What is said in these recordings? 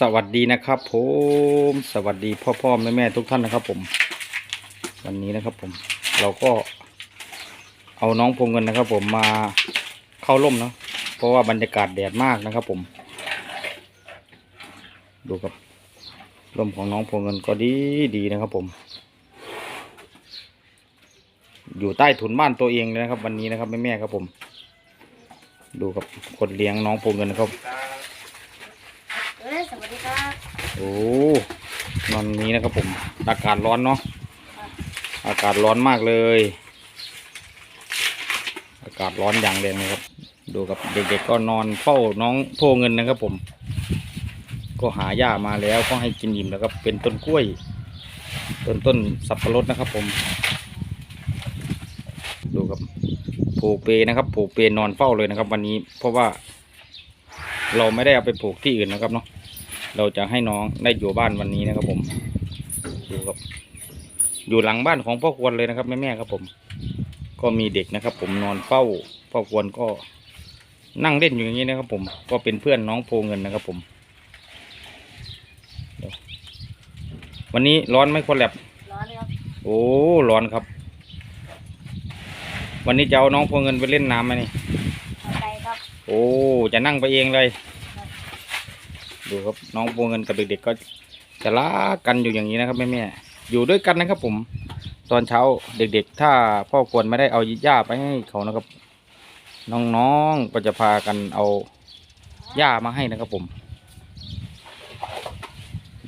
สวัสดีนะครับผมสวัสดีพ่อพ่อแม่แม่ทุกท่านนะครับผม วันนี้นะครับผม เราก็เอาน้องพงเงินนะครับ ผมมาเข้าร่มเนาะเพราะว่าบรรยากาศแดดมากนะครับผม ดูครับร่มของน้องพงเงินก็ดีดีนะครับผม อยู่ใต้ถุนบ้านตัวเองเลยนะครับ วันนี้นะครับแม่แม่ครับผม ดูครับคนเลี้ยงน้องพงเงินนะครับ เอ้ยสวัสดีครับ โอ้ตอนนี้นะครับผม อากาศร้อนเนาะ อากาศร้อนมากเลย อากาศร้อนอย่างแรงนะครับ ดูกับเด็กๆก็นอนเฝ้าน้องโพเงินนะครับผม ก็หาหญ้ามาแล้วก็ให้กินอิ่มแล้วครับ เป็นต้นกล้วย ต้นต้นสับปะรดนะครับผม ดูครับผูกเปนะครับผูกเปนอนเฝ้าเลยนะครับ วันนี้ เพราะว่า เราไม่ได้เอาไปผูกที่อื่นนะครับเนาะ เราจะให้น้องได้อยู่บ้านวันนี้นะครับผมดูครับอยู่หลังบ้านของพ่อควรเลยนะครับแม่แม่ๆครับผม ก็มีเด็กนะครับ ผมนอนเฝ้าพ่อควรก็นั่งเล่นอยู่อย่างนี้นะครับ ผมก็เป็นเพื่อนน้องโพเงินนะครับผมเดี๋ยววันนี้ร้อนไหมคนแลบร้อนครับโอ้ร้อนครับ วันนี้จะเอาน้องโพเงินไปเล่นน้ำไหมนี่เอาไปครับ โอ้จะนั่งไปเองเลย ดูครับน้องโปเงินกับเด็กๆก็จะรักกันอยู่อย่างนี้นะครับแม่ๆอยู่ด้วยกันนะครับผม ตอนเช้าเด็ก ๆ ถ้าพ่อควรไม่ได้เอาหญ้าไปให้เขานะครับ น้องๆก็จะพากันเอาหญ้ามาให้นะครับผม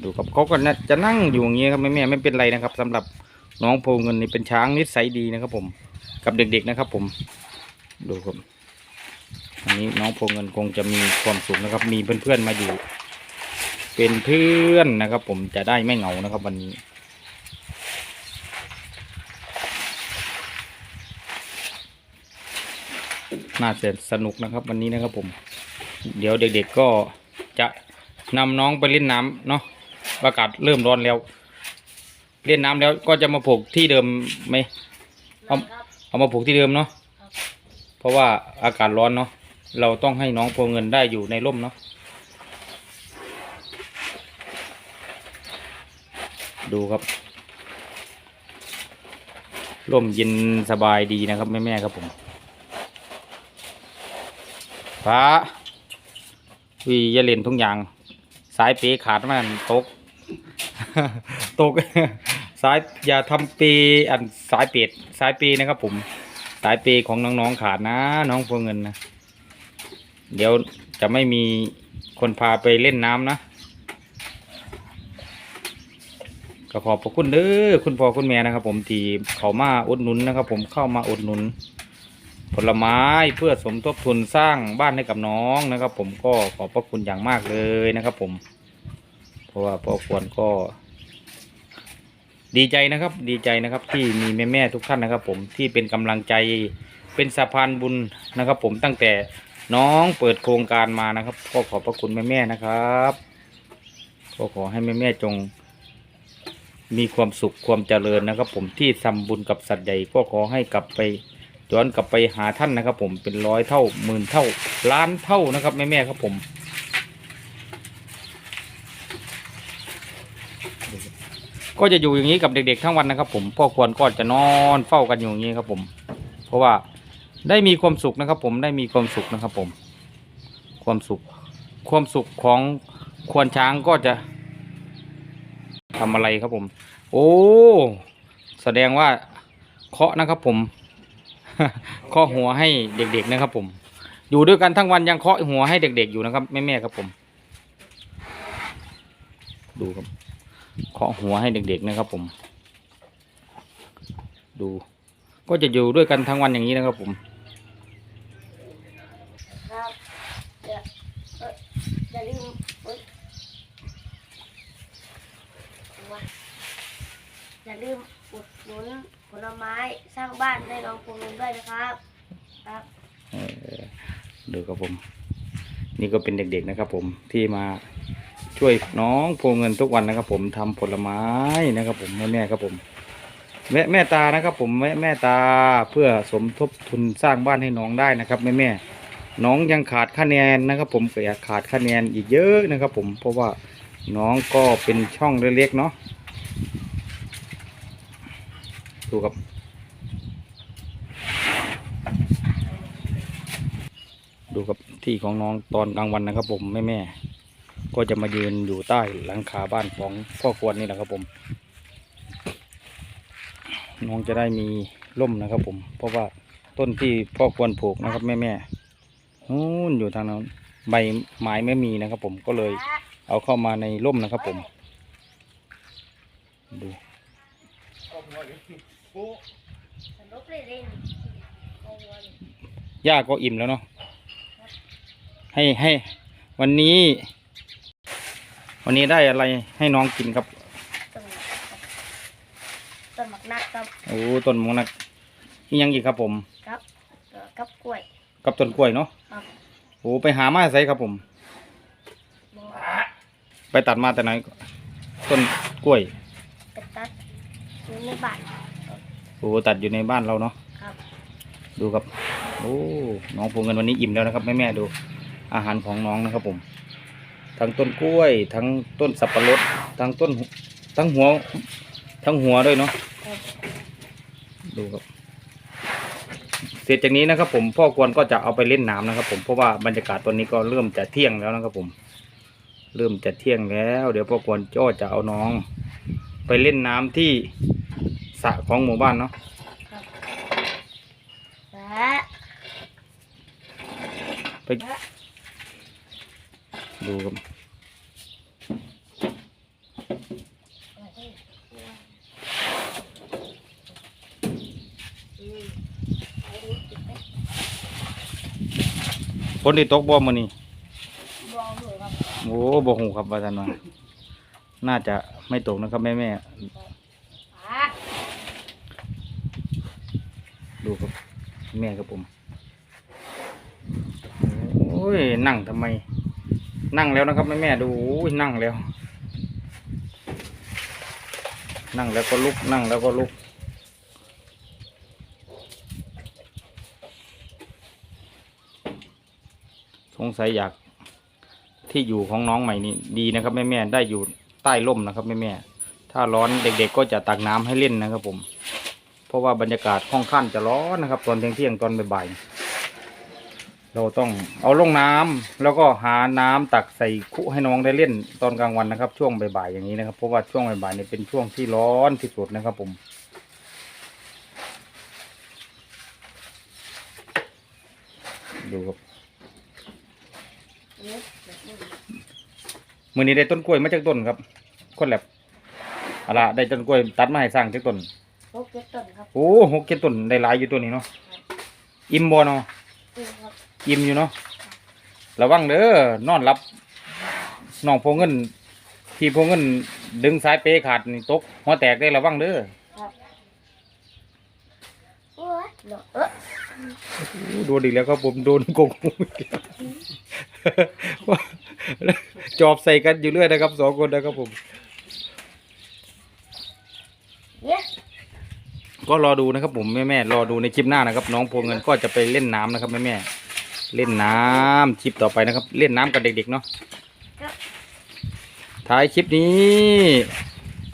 ดูครับเขาก็จะนั่งอยู่อย่างนี้ครับแม่ๆไม่เป็นไรนะครับสำหรับน้องโพเงินนี่เป็นช้างนิสัยดีนะครับผม กับเด็ก ๆนะครับผม ดูครับอันนี้น้องโพเงินคงจะมีความสุขนะครับ มีเพื่อนๆมาอยู่ เป็นเพื่อนนะครับ ผมจะได้ไม่เหงานะครับ วันนี้ น่าจะสนุกนะครับ วันนี้นะครับผม เดี๋ยวเด็กๆก็จะนำน้องไปเล่นน้ำเนาะอากาศเริ่มร้อนแล้ว เล่นน้ำแล้วก็จะมาผูกที่เดิมไหมเอาเอามาผูกที่เดิมเนาะเพราะว่าอากาศร้อนเนาะเราต้องให้น้องโพเงินได้อยู่ในร่มเนาะ ดูครับร่มเย็นสบายดีนะครับ แม่ ๆ ครับผมฟ้าวียาเลนทุกอย่าง สายเปขาดมันตก ตก สายอย่าทำเปอันสายเป็ดสายเปนะครับผม สายเปของน้อง ๆ ขาดนะ น้องพวงเงินนะ เดี๋ยวจะไม่มีคนพาไปเล่นน้ำนะ ก็ขอบพระคุณเด้อคุณพ่อคุณแม่นะครับ ผมที่เขามาอุดหนุนนะครับ ผมเข้ามาอุดหนุน ผลไม้เพื่อสมทบทุนสร้างบ้านให้กับน้องนะครับ ผมก็ขอบพระคุณอย่างมากเลยนะครับ ผม เพราะว่าพ่อควรก็ ดีใจนะครับ ดีใจนะครับ ที่มีแม่แม่ๆทุกท่านนะครับ ผมที่เป็นกำลังใจเป็นสะพานบุญนะครับ ผมตั้งแต่น้องเปิดโครงการมานะครับ ก็ขอบพระคุณแม่แม่ๆนะครับ ก็ขอให้แม่แม่ๆจง มีความสุขความเจริญนะครับ ผมที่ทำบุญกับสัตว์ใหญ่ก็ขอให้กลับไปย้อนกลับไปหาท่านนะครับ ผมเป็นร้อยเท่าหมื่นเท่าล้านเท่านะครับแม่แม่ครับผมก็จะอยู่อย่างนี้กับเด็กๆทั้งวันนะครับ ผมพ่อควรก็จะนอนเฝ้ากันอยู่อย่างนี้ครับผม เพราะว่าได้มีความสุขนะครับ ผมได้มีความสุขนะครับ ผม ความสุข ความสุขของควรช้างก็จะ ทำอะไรครับผม โอ้ แสดงว่าเคาะนะครับผม เคาะหัวให้เด็กๆนะครับผม อยู่ด้วยกันทั้งวันยังเคาะหัวให้เด็กๆอยู่นะครับแม่ๆครับผม ดูครับ เคาะหัวให้เด็กๆนะครับผม ดู ก็จะอยู่ด้วยกันทั้งวันอย่างนี้นะครับผม ครับอย่าเอ้ยอย่าลืมเอ้ยว่า อย่าลืมอุดหนุนผลไม้สร้างบ้านให้น้องพงษ์ด้วยนะครับ ครับ เออดูครับผม นี่ก็เป็นเด็กๆนะครับ ผมที่มาช่วยน้องโพเงินทุกวันนะครับ ผมทำผลไม้นะครับ ผมแม่แม่ครับผมแม่แม่ตานะครับ ผมแม่แม่ตาเพื่อสมทบทุนสร้างบ้านให้น้องได้นะครับแม่แม่น้องยังขาดคะแนนนะครับ ผมก็อยากขาดคะแนนอีกเยอะนะครับ ผมเพราะว่าน้องก็เป็นช่องเล็กๆเนาะ ดูครับ ดูกับที่ของน้องตอนกลางวันนะครับผมแม่แม่ก็จะมายืนอยู่ใต้หลังคาบ้านของพ่อควรนี่แหละครับผม น้องจะได้มีร่มนะครับผม เพราะว่าต้นที่พ่อควรปลูกนะครับแม่แม่นู่นอยู่ทางนั้นใบไม้ไม่มีนะครับผมก็เลยเอาเข้ามาในร่มนะครับผม ดู สนุกเลยเล่นเอาวัวเลยหญ้าก็อิ่มแล้วเนาะให้ให้วันนี้ วันนี้ได้อะไรให้น้องกินครับ ต้นต้นหมักนัดครับโอ้ต้นมงนักนี่ยังอีกครับผมครับเอ่อกับกล้วย กับต้นกล้วยเนาะครับ โอ้ไปหามาใส่ครับผมบอไปตัดมาแต่ไหนต้นกล้วยเป็ดตัดอยู่ในบ้านครับ โอ้ตัดอยู่ในบ้านเราเนาะครับ ดูครับ โอ้ น้องพวงเงินวันนี้อิ่มแล้วนะครับแม่แม่ๆดู อาหารของน้องนะครับผม ทั้งต้นกล้วย ทั้งต้นสับปะรด ทั้งต้นหัวทั้งหัว ทั้งหัวด้วยเนาะครับดูครับ เสร็จจากนี้นะครับ ผม พ่อควรก็จะเอาไปเล่นน้ำนะครับ ผม เพราะว่าบรรยากาศตอนนี้ก็เริ่มจะเที่ยงแล้วนะครับผม เริ่มจะเที่ยงแล้ว เดี๋ยวพ่อควรก็จะเอาน้อง ไปเล่นน้ำที่ส ระของหมู่บ้านเนาะครับและไปดูครับอืมไปดูจุดไหมฝนที่ตกบ่มื้อนี้บองเลยครับโอ้บ่ฮู้ครับว่าซั่นว่าน่าจะไม่ตกนะครับแม่แม่ อะ ๆ ดูครับแม่ครับผม โอ้ยนั่งทำไม นั่งแล้วนะครับแม่แม่ดูนั่งแล้ว นั่งแล้วก็ลุกนั่งแล้วก็ลุก สงสัยอยากที่อยู่ของน้องใหม่นี่ดีนะครับแม่แม่ได้อยู่ใต้ร่มนะครับแม่แม่ถ้าร้อนเด็กๆก็จะตักน้ำให้เล่นนะครับผม ราะว่าบรรยากาศค่อนข้างจะร้อนนะครับ ตอนเที่ยงเที่ยงตอนบ่ายๆเราต้องเอาลงน้ำแล้วก็หาน้ำตักใส่คุให้น้องได้เล่นตอนกลางวันนะครับ ช่วงบ่ายๆอย่างนี้นะครับเพราะว่าช่วงบ่ายๆเนี่ยเป็นช่วงที่ร้อนที่สุดนะครับผมดูครับมื่อนี้ได้ต้นกล้วยมาจากต้นครับ คนแลบอาล่ะได้ต้นกล้วยตัดมาให้สร้างจากต้น กเก็บต้นครับโอ้หกเจ็ดต้นได้หลายอยู่ตัวนี้เนาะอิ่มบ่เนาะนี่ครับอิ่มอยู่เนาะระวังเด้อนอนรับน้องพงเงิน ที่พงเงิน ดึงสายเปขาดนี่ตกหัวแตกได้ระวังเด้อครับโอ้ยเนาะเออโอ้โดนอีกแล้วครับผมโดนโกงจอบใส่กันอยู่เรื่อยนะครับสองคนนะครับผม เนี่ย ก็รอดูนะครับผมแม่แม่รอดูในคลิปหน้านะครับ น้องพวงเงินก็จะไปเล่นน้ำนะครับแม่แม่เล่นน้ำคลิปต่อไปนะครับ เล่นน้ำกับเด็กๆเนาะท้ายคลิปนี้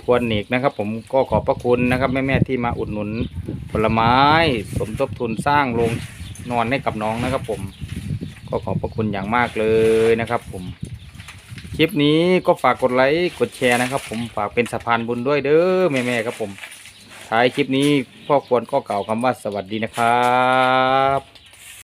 ควรเนกนะครับ ผมก็ขอบพระคุณนะครับแม่แม่ที่มาอุดหนุนผลไม้ สมทบทุนสร้างโรงนอนให้กับน้องนะครับ ผม ก็ขอบพระคุณอย่างมากเลยนะครับ ผมคลิปนี้ก็ฝากกดไลค์กดแชร์นะครับ ผมฝากเป็นสะพานบุญด้วยเด้อแม่ๆครับผม ท้ายคลิปนี้พ่อควรก็กล่าวคำว่าสวัสดีนะครับ